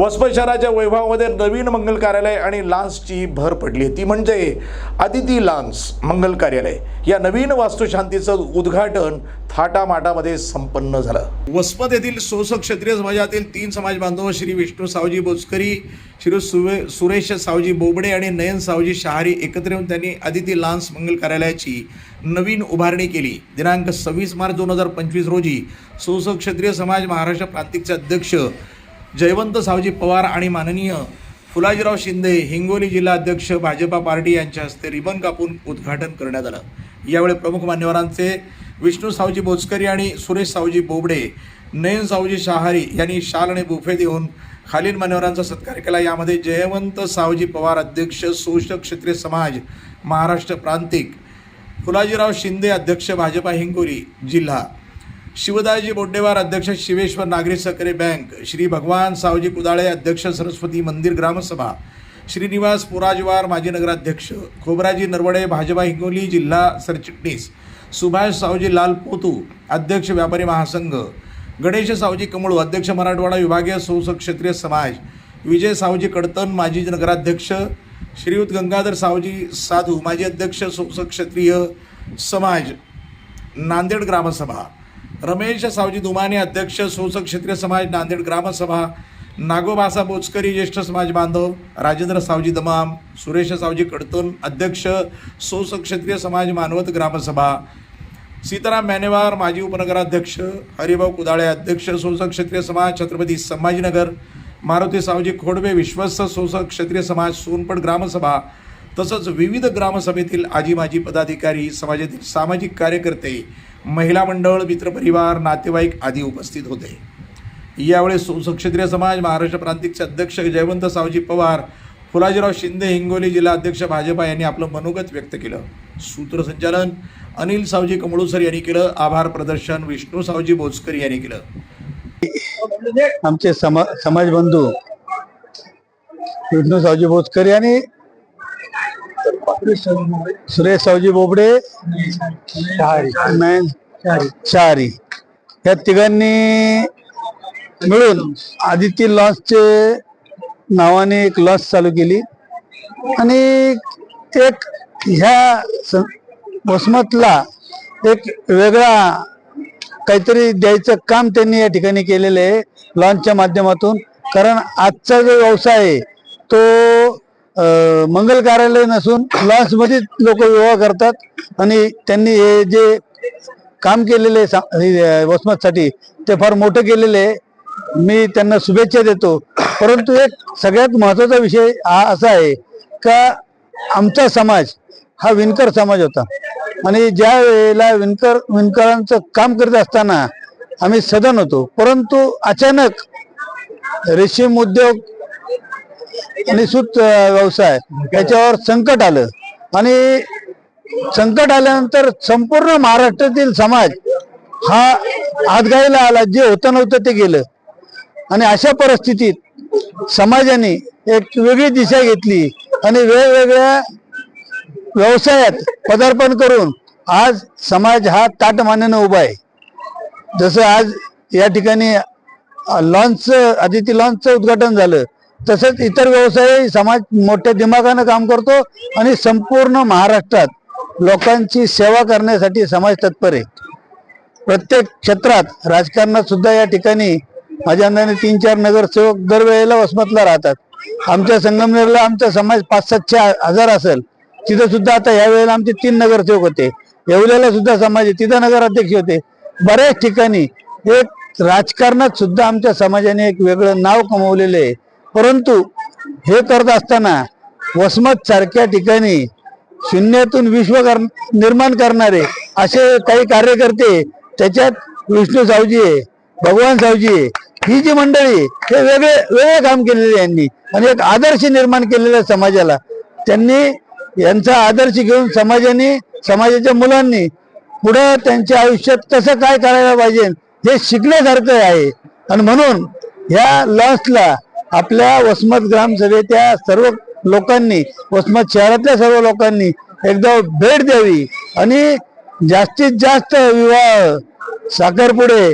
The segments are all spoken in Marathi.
वसमत शहराच्या वैभवामध्ये नवीन मंगल कार्यालय आणि लान्सची भर पडली ती म्हणजे अदिती लान्स मंगल कार्यालय. या नवीन वास्तुशांतीचं उद्घाटन थाटामाटामध्ये संपन्न झालं. वसमत येथील सोस क्षत्रिय समाजातील तीन समाज बांधव श्री विष्णू सावजी बोचकरी श्री सुवे सुरेश सावजी बोबडे आणि नयन सावजी शहारी एकत्र येऊन त्यांनी अदिती लान्स मंगल कार्यालयाची नवीन उभारणी केली. दिनांक सव्वीस मार्च दोन हजार पंचवीस रोजी सोस क्षत्रिय समाज महाराष्ट्र प्रांतिकचे अध्यक्ष जयवंत सावजी पवार आणि माननीय फुलाजीराव शिंदे हिंगोली जिल्हा अध्यक्ष भाजपा पार्टी यांच्या हस्ते रिबन कापून उद्घाटन करण्यात आलं. यावेळी प्रमुख मान्यवरांचे विष्णू सावजी बोचकरी आणि सुरेश सावजी बोबडे नयन सावजी शहारी यांनी शाल आणि बुफे देऊन खालील मान्यवरांचा सत्कार केला. यामध्ये जयवंत सावजी पवार अध्यक्ष सोशक क्षेत्रीय समाज महाराष्ट्र प्रांतिक फुलाजीराव शिंदे अध्यक्ष भाजपा हिंगोली जिल्हा शिवदाजी बोड्डेवार अध्यक्ष शिवेश्वर नागरी सहकारी बँक श्री भगवान सावजी कुदाळे अध्यक्ष सरस्वती मंदिर ग्रामसभा श्रीनिवास पुराजवार माजी नगराध्यक्ष खोबराजी नरवडे भाजपा हिंगोली जिल्हा सरचिटणीस सुभाष सावजी लाल पोतू अध्यक्ष व्यापारी महासंघ गणेश सावजी कमळू अध्यक्ष मराठवाडा विभागीय क्षेत्रीय समाज विजय सावजी कडतन माजी नगराध्यक्ष श्रीयुत गंगाधर सावजी साधू माजी अध्यक्ष क्षेत्रीय समाज नांदेड ग्रामसभा. रमेश सावजी दुमाने अध्यक्ष सोसक क्षेत्रीय समाज नांदेड ग्रामसभा नागोबासा बोचकरी ज्येष्ठ समाज बांधव राजेंद्र सावजी दमाम सुरेश सावजी कडतन अध्यक्ष सोसक क्षेत्रीय समाज मानवत ग्रामसभा सीताराम मॅनेवार माजी उपनगराध्यक्ष हरिभाऊ कुदाळे अध्यक्ष सोसक क्षेत्रीय समाज छत्रपती संभाजीनगर मारुती सावजी खोडवे विश्वस्त सोसक क्षेत्रीय समाज सोनपड ग्रामसभा तसंच विविध ग्रामसभेतील आजी माजी पदाधिकारी समाजातील सामाजिक कार्यकर्ते महिला मंडळ मित्रपरिवार नातेवाईक आदी उपस्थित होते. यावेळी सोस क्षत्रिय समाज महाराष्ट्र प्रांतिकचे अध्यक्ष जयवंत सावजी पवार फुलाजीराव शिंदे हिंगोली जिल्हा अध्यक्ष भाजपा यांनी आपलं मनोगत व्यक्त केलं. सूत्रसंचालन अनिल सावजी कमळूसर यांनी केलं. आभार प्रदर्शन विष्णू सावजी बोचकर यांनी केलं. आमचे समा समाज बंधू विष्णू सावजी बोचकर यांनी सुरेश सावजी बोबडे शहारी. या तिघांनी मिळून आदित्य लॉन्सचे नावाने एक लॉन्च चालू केली. आणि एक ह्या वसमतला एक वेगळा काहीतरी द्यायचं काम त्यांनी या ठिकाणी केलेलं आहे लॉन्चच्या माध्यमातून. कारण आजचा जो व्यवसाय आहे तो मंगल कार्यालय नसून लॉन्समध्ये लोक विवाह करतात आणि त्यांनी हे जे काम केलेले आहे सा- हे, वसमतसाठी ते फार मोठं केलेलं आहे. मी त्यांना शुभेच्छा देतो. परंतु एक सगळ्यात महत्त्वाचा विषय हा असा आहे का आमचा समाज हा विणकर समाज होता. आणि ज्या वेळेला विणकर विणकरांचं काम करत असताना आम्ही सदन होतो. परंतु अचानक रेशीम उद्योग आणि व्यवसाय. याच्यावर संकट आलं. आणि संकट आल्यानंतर संपूर्ण महाराष्ट्रातील समाज हा हातगाईला आला. जे होतं नव्हतं ते गेलं. आणि अशा परिस्थितीत समाजाने एक वेगळी दिशा घेतली आणि वेगवेगळ्या व्यवसायात पदार्पण करून आज समाज हा ताटमानेनं उभा आहे. जसं आज या ठिकाणी लॉन्च आदिती लॉन्चचं उद्घाटन झालं. तसंच इतर व्यवसाय समाज मोठ्या दिमागानं काम करतो आणि संपूर्ण महाराष्ट्रात लोकांची सेवा करण्यासाठी समाज तत्पर आहे. प्रत्येक क्षेत्रात राजकारणात सुद्धा या ठिकाणी माझ्या अंदाने तीन चार नगरसेवक दरवेळेला वसमतला राहतात. आमच्या संगमनेरला आमचा समाज पाच सातशे हजार असेल तिथं सुद्धा आता यावेळेला आमचे तीन नगरसेवक होते. येवल्याला सुद्धा समाज आहे तिथं नगराध्यक्ष होते. बऱ्याच ठिकाणी एक राजकारणात सुद्धा आमच्या समाजाने एक वेगळं नाव कमवलेलं आहे. परंतु हे करत असताना वसमत सारख्या ठिकाणी शून्यातून विश्व कर निर्माण करणारे असे काही कार्यकर्ते त्याच्यात विष्णू सावजी आहे भगवान सावजी आहे ही जी मंडळी आहे, हे वेगळे वेगळे काम केलेले आहे यांनी. आणि एक आदर्श निर्माण केलेला आहे समाजाला. त्यांनी यांचा आदर्श घेऊन समाजाने समाजाच्या मुलांनी पुढे त्यांच्या आयुष्यात कसं काय करायला पाहिजे हे शिकण्यासारखं आहे. आणि म्हणून ह्या लॉन्सला आपल्या वसमत ग्रामसभेच्या सर्व लोकांनी वसमत शहरातल्या सर्व लोकांनी एकदा भेट द्यावी. आणि जास्तीत जास्त विवाह साखरपुडे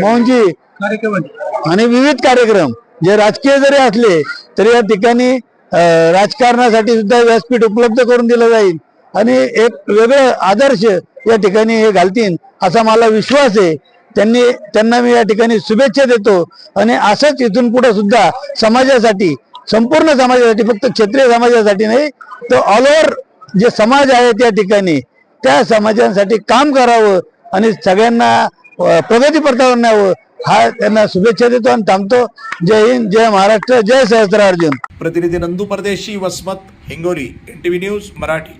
मोहनजी आणि विविध कार्यक्रम जे राजकीय जरी असले तरी या ठिकाणी राजकारणासाठी सुद्धा व्यासपीठ उपलब्ध करून दिलं जाईल. आणि एक वेगळं आदर्श या ठिकाणी हे घालतील असा मला विश्वास आहे. त्यांनी त्यांना मी या ठिकाणी शुभेच्छा देतो आणि असंच इथून पुढे सुद्धा समाजासाठी संपूर्ण समाजासाठी फक्त क्षेत्रीय समाजासाठी नाही तर ऑल ओव्हर जे समाज आहे त्या ठिकाणी त्या समाजासाठी काम करावं आणि सगळ्यांना प्रगती पथावर न्यावं हा त्यांना शुभेच्छा देतो आणि थांबतो. जय हिंद जय महाराष्ट्र जय सहस्त्र अर्जुन प्रतिनिधी नंदू परदेशी वसमत हिंगोली एन न्यूज मराठी.